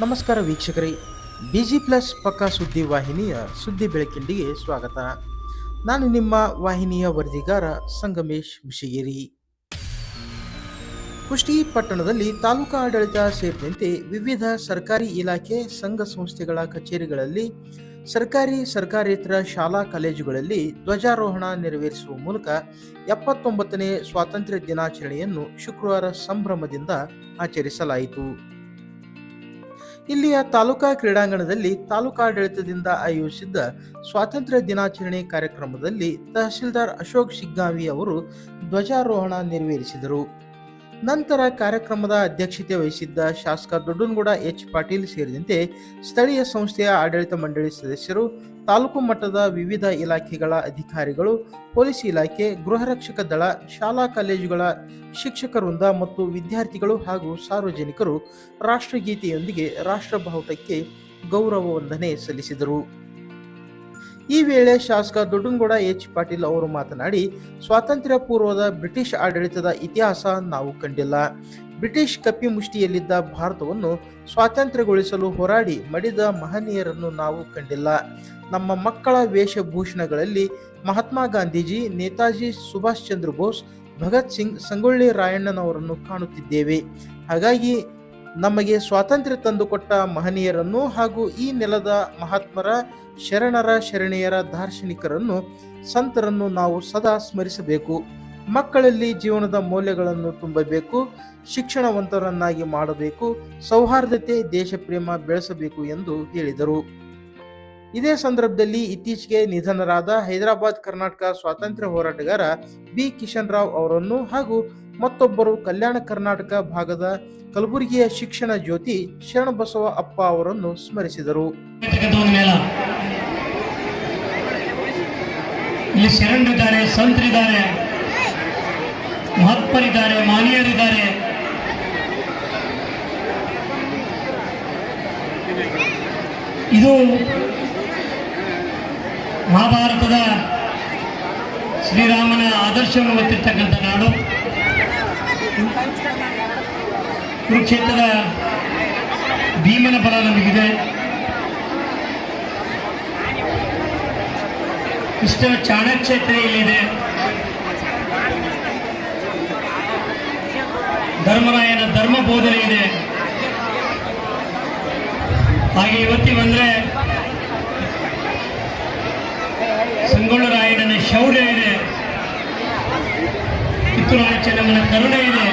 ನಮಸ್ಕಾರ ವೀಕ್ಷಕರೇ. Busy plus ಪಕ್ಕ ಸುದ್ದಿ ವಾಹಿನಿಯ ಸುದ್ದಿ ಬೆಳಕಿಂಡಿಗೆ ಸ್ವಾಗತ. ನಾನು ನಿಮ್ಮ ವಾಹಿನಿಯ ವರದಿಗಾರ ಸಂಗಮೇಶ್ ಮುಶಿಗೇರಿ ಕುಷ್ಟಿ ಪಟ್ಟಣದಲ್ಲಿ ತಾಲೂಕಾ ಆಡಳಿತ ಸೇರಿದಂತೆ ವಿವಿಧ ಸರ್ಕಾರಿ ಇಲಾಖೆ ಸಂಘ ಸಂಸ್ಥೆಗಳ ಕಚೇರಿಗಳಲ್ಲಿ ಸರ್ಕಾರಿ ಸರ್ಕಾರೇತರ ಶಾಲಾ ಕಾಲೇಜುಗಳಲ್ಲಿ ಧ್ವಜಾರೋಹಣ ನೆರವೇರಿಸುವ ಮೂಲಕ ಎಪ್ಪತ್ತೊಂಬತ್ತನೇ ಸ್ವಾತಂತ್ರ್ಯ ದಿನಾಚರಣೆಯನ್ನು ಶುಕ್ರವಾರ ಸಂಭ್ರಮದಿಂದ ಆಚರಿಸಲಾಯಿತು. ಇಲ್ಲಿಯ ತಾಲೂಕಾ ಕ್ರೀಡಾಂಗಣದಲ್ಲಿ ತಾಲೂಕಾಡಳಿತದಿಂದ ಆಯೋಜಿಸಿದ್ದ ಸ್ವಾತಂತ್ರ್ಯ ದಿನಾಚರಣೆ ಕಾರ್ಯಕ್ರಮದಲ್ಲಿ ತಹಶೀಲ್ದಾರ್ ಅಶೋಕ್ ಶಿಗ್ಗಾವಿ ಅವರು ಧ್ವಜಾರೋಹಣ ನೆರವೇರಿಸಿದರು. ನಂತರ ಕಾರ್ಯಕ್ರಮದ ಅಧ್ಯಕ್ಷತೆ ವಹಿಸಿದ್ದ ಶಾಸಕ ದೊಡ್ಡನಗೌಡ ಎಚ್ ಪಾಟೀಲ್ ಸೇರಿದಂತೆ ಸ್ಥಳೀಯ ಸಂಸ್ಥೆಯ ಆಡಳಿತ ಮಂಡಳಿ ಸದಸ್ಯರು ತಾಲೂಕು ಮಟ್ಟದ ವಿವಿಧ ಇಲಾಖೆಗಳ ಅಧಿಕಾರಿಗಳು, ಪೊಲೀಸ್ ಇಲಾಖೆ ಗೃಹರಕ್ಷಕ ದಳ, ಶಾಲಾ ಕಾಲೇಜುಗಳ ಶಿಕ್ಷಕ ವೃಂದ ಮತ್ತು ವಿದ್ಯಾರ್ಥಿಗಳು ಹಾಗೂ ಸಾರ್ವಜನಿಕರು ರಾಷ್ಟ್ರಗೀತೆಯೊಂದಿಗೆ ರಾಷ್ಟ್ರ ಬಾವುಟಕ್ಕೆ ಗೌರವ ವಂದನೆ ಸಲ್ಲಿಸಿದರು. ಈ ವೇಳೆ ಶಾಸಕ ದೊಡ್ಡನಗೌಡ ಎಚ್. ಪಾಟೀಲ್ ಅವರು ಮಾತನಾಡಿ ಸ್ವಾತಂತ್ರ್ಯ ಪೂರ್ವದ ಬ್ರಿಟಿಷ್ ಆಡಳಿತದ ಇತಿಹಾಸ ನಾವು ಕಂಡಿಲ್ಲ. ಬ್ರಿಟಿಷ್ ಕಪಿಮುಷ್ಟಿಯಲ್ಲಿದ್ದ ಭಾರತವನ್ನು ಸ್ವಾತಂತ್ರ್ಯಗೊಳಿಸಲು ಹೋರಾಡಿ ಮಡಿದ ಮಹನೀಯರನ್ನು ನಾವು ಕಂಡಿಲ್ಲ. ನಮ್ಮ ಮಕ್ಕಳ ವೇಷಭೂಷಣಗಳಲ್ಲಿ ಮಹಾತ್ಮ ಗಾಂಧೀಜಿ, ನೇತಾಜಿ ಸುಭಾಷ್ ಚಂದ್ರ ಬೋಸ್, ಭಗತ್ ಸಿಂಗ್ ಸಂಗೊಳ್ಳಿ ರಾಯಣ್ಣನವರನ್ನು ಕಾಣುತ್ತಿದ್ದೇವೆ. ಹಾಗಾಗಿ ನಮಗೆ ಸ್ವಾತಂತ್ರ್ಯ ತಂದುಕೊಟ್ಟ ಮಹನೀಯರನ್ನು ಹಾಗೂ ಈ ನೆಲದ ಮಹಾತ್ಮರ ಶರಣರ ಶರಣೆಯರ ದಾರ್ಶನಿಕರನ್ನು, ಸಂತರನ್ನು ನಾವು ಸದಾ ಸ್ಮರಿಸಬೇಕು. ಮಕ್ಕಳಲ್ಲಿ ಜೀವನದ ಮೌಲ್ಯಗಳನ್ನು ತುಂಬಬೇಕು, ಶಿಕ್ಷಣವಂತರನ್ನಾಗಿ ಮಾಡಬೇಕು, ಸೌಹಾರ್ದತೆ, ದೇಶಪ್ರೇಮ ಬೆಳೆಸಬೇಕು ಎಂದು ಹೇಳಿದರು. ಇದೇ ಸಂದರ್ಭದಲ್ಲಿ ಇತ್ತೀಚೆಗೆ ನಿಧನರಾದ ಹೈದರಾಬಾದ್ ಕರ್ನಾಟಕ ಸ್ವಾತಂತ್ರ್ಯ ಹೋರಾಟಗಾರ ಬಿ. ಕಿಶನ್ ರಾವ್ ಅವರನ್ನು ಹಾಗೂ ಮತ್ತೊಬ್ಬರು ಕಲ್ಯಾಣ ಕರ್ನಾಟಕ ಭಾಗದ ಕಲಬುರಗಿಯ ಶಿಕ್ಷಣ ಜ್ಯೋತಿ ಶರಣಬಸವ ಅಪ್ಪ ಅವರನ್ನು ಸ್ಮರಿಸಿದರು. ಇಲ್ಲಿ ಶರಣರಿದ್ದಾರೆ, ಸಂತರಿದ್ದಾರೆ. ಮಹಾತ್ಮರಿದ್ದಾರೆ ಮಾನೀಯರಿದ್ದಾರೆ. ಇದು ಮಹಾಭಾರತದ ಶ್ರೀರಾಮನ ಆದರ್ಶವನ್ನು ಹೊತ್ತಿರ್ತಕ್ಕಂಥ ನಾಡು. ಕುರುಕ್ಷೇತ್ರದ ಭೀಮನ ಬಲ ನಮಗಿದೆ. ಕೃಷ್ಣ ಚಾಣಕ್ಷೇತ್ರ ಇಲ್ಲಿದೆ ಧರ್ಮ ಬೋಧನೆ ಇದೆ. ಹಾಗೆ ಇವತ್ತಿ ಬಂದ್ರೆ ಸಂಗೊಳ್ಳ ರಾಯಣ್ಣನ ಶೌರ್ಯ ಇದೆ. ಕಿತ್ತೂರಾಣಿ ಚೆನ್ನಮ್ಮನ ಕರುಣೆ ಇದೆ.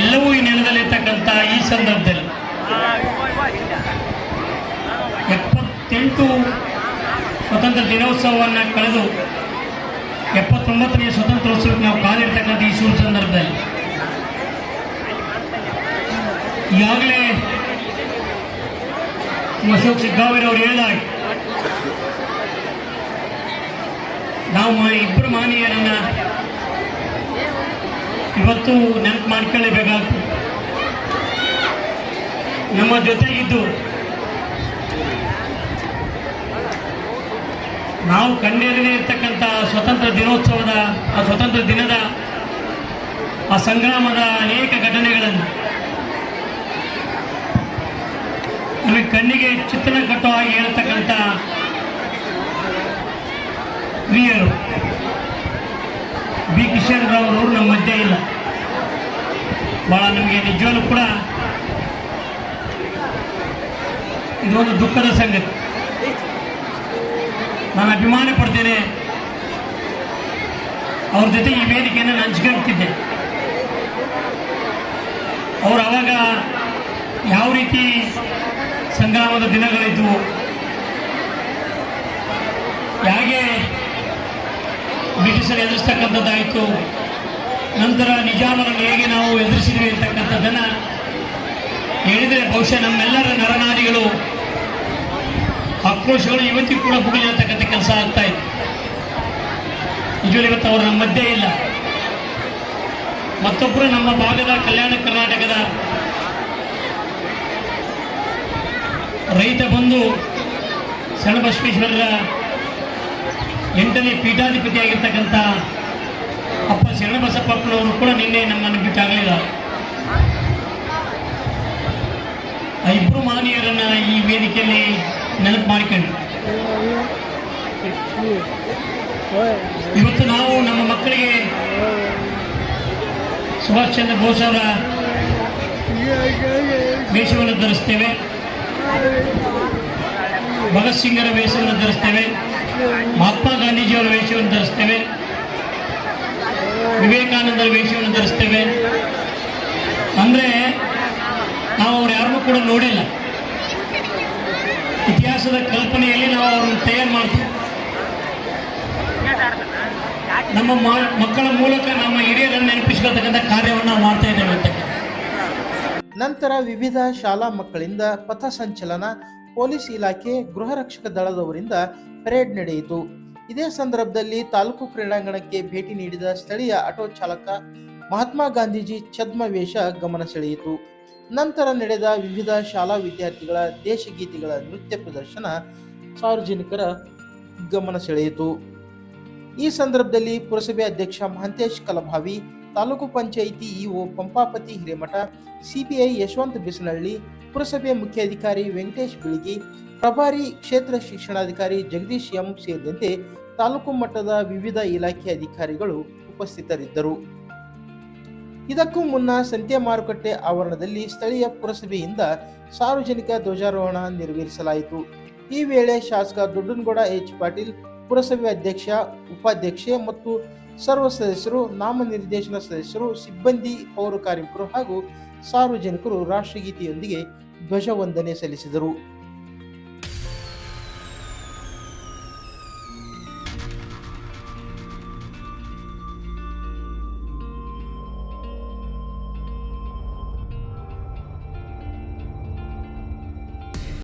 ಎಲ್ಲವೂ ಈ ನೆಲದಲ್ಲಿರ್ತಕ್ಕಂಥ ಈ ಸಂದರ್ಭದಲ್ಲಿ. ಎಪ್ಪತ್ತೆಂಟು ಸ್ವತಂತ್ರ ದಿನೋತ್ಸವವನ್ನು ಕಳೆದು ಎಪ್ಪತ್ತೊಂಬತ್ತನೇ ಸ್ವತಂತ್ರೋತ್ಸವಕ್ಕೆ ನಾವು ಕಾಲಿರ್ತಕ್ಕಂಥ ಈ ಶುಭ ಸಂದರ್ಭದಲ್ಲಿ. ಈಗಾಗಲೇ ಅಶೋಕ್ ಅವರು ಹೇಳಿದಾಗ ನಾವು ಇಬ್ಬರು ಮಾನೀಯರನ್ನ ಇವತ್ತು ನೆನಪು ಮಾಡ್ಕೊಳ್ಳೇಬೇಕಾಗ್ತದೆ ನಮ್ಮ ಜೊತೆಗಿದ್ದು ನಾವು ಕಂಡೇರದೇ ಇರ್ತಕ್ಕಂಥ ಸ್ವತಂತ್ರ ದಿನೋತ್ಸವದ, ಆ ಸ್ವತಂತ್ರ ದಿನದ, ಆ ಸಂಗ್ರಾಮದ ಅನೇಕ ಘಟನೆಗಳನ್ನು ನಮಗೆ ಕಣ್ಣಿಗೆ ಚಿತ್ರಣ ಕಟ್ಟೋ ಹಾಗೆ ಹೇಳ್ತಕ್ಕಂಥ ಹಿರಿಯರು ಬಿ ಕಿಶನ್ ರಾವ್ ಅವರು ನಮ್ಮ ಮಧ್ಯೆ ಇಲ್ಲ. ಭಾಳ ನಮಗೆ ನಿಜವಾಗ್ಲೂ ಕೂಡ ಇದೊಂದು ದುಃಖದ ಸಂಗತಿ. ನಾನು ಅಭಿಮಾನ ಪಡ್ತೇನೆ. ಅವ್ರ ಜೊತೆ ಈ ವೇದಿಕೆಯನ್ನು ನಾನು ಹಂಚ್ಕೊಳ್ತಿದ್ದೆ ಅವರು ಅವಾಗ ಯಾವ ರೀತಿ ಸಂಗ್ರಾಮದ ದಿನಗಳಿದ್ದವು ಹೇಗೆ ಬ್ರಿಟಿಷರು ಎದುರಿಸ್ತಕ್ಕಂಥದ್ದಾಯಿತು, ನಂತರ ನಿಜಾಮರನ್ನು ಹೇಗೆ ನಾವು ಎದುರಿಸಿದ್ವಿ ಅಂತಕ್ಕಂಥದ್ದನ್ನು ಹೇಳಿದರೆ ಬಹುಶಃ ನಮ್ಮೆಲ್ಲರ ನರನಾರಿಗಳು, ಆಕ್ರೋಶಗಳು ಇವತ್ತಿಗೂ ಕೂಡ ಬುಗಿಲಿರ್ತಕ್ಕಂಥ ಕೆಲಸ ಆಗ್ತಾ ಇದೆ. ನಿಜವಲ್ಲಿ ಇವತ್ತು ಅವರು ನಮ್ಮ ಮಧ್ಯೆ ಇಲ್ಲ. ಮತ್ತೊಬ್ಬರು ನಮ್ಮ ಭಾಗದ ಕಲ್ಯಾಣ ಕರ್ನಾಟಕದ ರೈತ ಬಂಧು ಶರಣಬಸವೇಶ್ವರರ ಎಂಟನೇ ಪೀಠಾಧಿಪತಿಯಾಗಿರ್ತಕ್ಕಂಥ ಅಪ್ಪ ಶರಣಬಸಪ್ಪನವರು ಕೂಡ ನಿನ್ನೆ ನಮ್ಮನ್ನು ಬಿಟ್ಟಾಗಲಿಲ್ಲ. ಮಾನಿಯರನ್ನ ಈ ವೇದಿಕೆಯಲ್ಲಿ ನೆನಪು ಮಾಡಿಕೊಂಡು ಇವತ್ತು ನಾವು ನಮ್ಮ ಮಕ್ಕಳಿಗೆ ಸುಭಾಷ್ ಚಂದ್ರ ಬೋಸ್ ಅವರ ವೇಷವನ್ನು ಧರಿಸ್ತೇವೆ. ಭಗತ್ ಸಿಂಗರ ವೇಷವನ್ನು ಧರಿಸ್ತೇವೆ. ಮಹಾತ್ಮ ಗಾಂಧೀಜಿಯವರ ವೇಷವನ್ನು ಧರಿಸ್ತೇವೆ. ವಿವೇಕಾನಂದರ ವೇಷವನ್ನು ಧರಿಸ್ತೇವೆ. ಅಂದರೆ ನಾವು ಅವ್ರು ಯಾರನ್ನೂ ಕೂಡ ನೋಡಿಲ್ಲ. ಇತಿಹಾಸದ ಕಲ್ಪನೆಯಲ್ಲಿ ನಾವು ಅವ್ರನ್ನ ತಯಾರು ಮಾಡ್ತೀವಿ. ನಮ್ಮ ಮಕ್ಕಳ ಮೂಲಕ ನಮ್ಮ ಹಿರಿಯರನ್ನು ನೆನಪಿಸ್ಕೊಳ್ತಕ್ಕಂಥ ಕಾರ್ಯವನ್ನು ನಾವು ಮಾಡ್ತಾ ಇದ್ದೇವೆ ಅಂತ ನಂತರ ವಿವಿಧ ಶಾಲಾ ಮಕ್ಕಳಿಂದ ಪಥಸಂಚಲನ ಪೊಲೀಸ್ ಇಲಾಖೆ, ಗೃಹ ರಕ್ಷಕ ದಳದವರಿಂದ ಪರೇಡ್ ನಡೆಯಿತು. ಇದೇ ಸಂದರ್ಭದಲ್ಲಿ ತಾಲೂಕು ಕ್ರೀಡಾಂಗಣಕ್ಕೆ ಭೇಟಿ ನೀಡಿದ ಸ್ಥಳೀಯ ಆಟೋ ಚಾಲಕ ಮಹಾತ್ಮ ಗಾಂಧೀಜಿ ಛದ್ಮ ವೇಷ ಗಮನ ಸೆಳೆಯಿತು. ನಂತರ ನಡೆದ ವಿವಿಧ ಶಾಲಾ ವಿದ್ಯಾರ್ಥಿಗಳ ದೇಶಗೀತೆಗಳ ನೃತ್ಯ ಪ್ರದರ್ಶನ ಸಾರ್ವಜನಿಕರ ಗಮನ ಸೆಳೆಯಿತು. ಈ ಸಂದರ್ಭದಲ್ಲಿ ಪುರಸಭೆ ಅಧ್ಯಕ್ಷ ಮಹಂತೇಶ್ ಕಲಭಾವಿ ತಾಲೂಕು ಪಂಚಾಯಿತಿ ಇಒ ಪಂಪಾಪತಿ ಹಿರೇಮಠ ಸಿಪಿಐ ಯಶವಂತ್ ಬಿಸನಹಳ್ಳಿ, ಪುರಸಭೆ ಮುಖ್ಯಾಧಿಕಾರಿ ವೆಂಕಟೇಶ್ ಬಿಳಿಗಿ, ಪ್ರಭಾರಿ ಕ್ಷೇತ್ರ ಶಿಕ್ಷಣಾಧಿಕಾರಿ ಜಗದೀಶ್ ಎಂ ಸೇರಿದಂತೆ ತಾಲೂಕು ಮಟ್ಟದ ವಿವಿಧ ಇಲಾಖೆ ಅಧಿಕಾರಿಗಳು ಉಪಸ್ಥಿತರಿದ್ದರು. ಇದಕ್ಕೂ ಮುನ್ನ ಸಂತೆ ಮಾರುಕಟ್ಟೆ ಆವರಣದಲ್ಲಿ ಸ್ಥಳೀಯ ಪುರಸಭೆಯಿಂದ ಸಾರ್ವಜನಿಕ ಧ್ವಜಾರೋಹಣ ನೆರವೇರಿಸಲಾಯಿತು. ಈ ವೇಳೆ ಶಾಸಕ ದೊಡ್ಡನಗೌಡ ಎಚ್ ಪಾಟೀಲ್, ಪುರಸಭೆ ಅಧ್ಯಕ್ಷ, ಉಪಾಧ್ಯಕ್ಷೆ ಮತ್ತು ಸರ್ವ ಸದಸ್ಯರು ನಾಮನಿರ್ದೇಶನ ಸದಸ್ಯರು ಸಿಬ್ಬಂದಿ ಪೌರ ಕಾರ್ಮಿಕರು ಹಾಗೂ ಸಾರ್ವಜನಿಕರು ರಾಷ್ಟ್ರಗೀತೆಯೊಂದಿಗೆ ಧ್ವಜವಂದನೆ ಸಲ್ಲಿಸಿದರು.